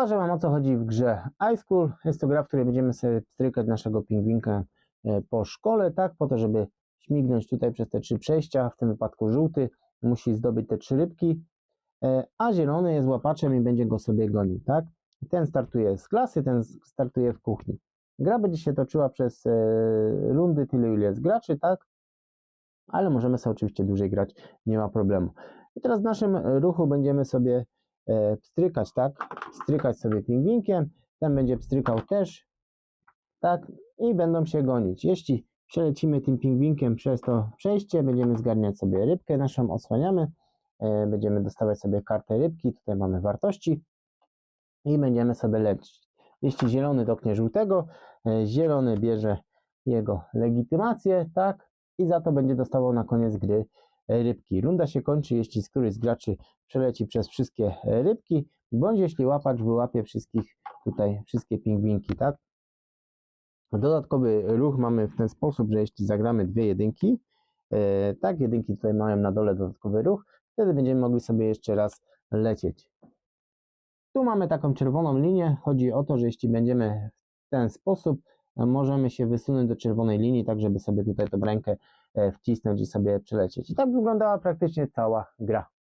Pokażę Wam o co chodzi w grze High School. Jest to gra, w której będziemy sobie strykać naszego pingwinka e, po szkole, tak, po to, żeby śmignąć tutaj przez te trzy przejścia. W tym wypadku żółty musi zdobyć te trzy rybki, e, a zielony jest łapaczem i będzie go sobie gonił, tak. Ten startuje z klasy, ten startuje w kuchni. Gra będzie się toczyła przez e, rundy tyle, ile jest graczy, tak, ale możemy sobie oczywiście dłużej grać, nie ma problemu. I teraz w naszym ruchu będziemy sobie pstrykać, tak? Strykać sobie pingwinkiem, ten będzie pstrykał też, tak? I będą się gonić. Jeśli przelecimy tym pingwinkiem przez to przejście, będziemy zgarniać sobie rybkę naszą, osłaniamy, e, będziemy dostawać sobie kartę rybki, tutaj mamy wartości i będziemy sobie lecieć. Jeśli zielony dotknie żółtego, e, zielony bierze jego legitymację, tak? I za to będzie dostawał na koniec gry e, rybki. Runda się kończy, jeśli któryś z graczy przeleci przez wszystkie e, rybki, bądź jeśli łapacz wyłapie wszystkich tutaj, wszystkie pingwinki, tak? Dodatkowy ruch mamy w ten sposób, że jeśli zagramy dwie jedynki, e, tak, jedynki tutaj mają na dole dodatkowy ruch, wtedy będziemy mogli sobie jeszcze raz lecieć. Tu mamy taką czerwoną linię. Chodzi o to, że jeśli będziemy w ten sposób, e, możemy się wysunąć do czerwonej linii, tak żeby sobie tutaj tą rękę e, wcisnąć i sobie przelecieć. I tak wyglądała praktycznie cała gra.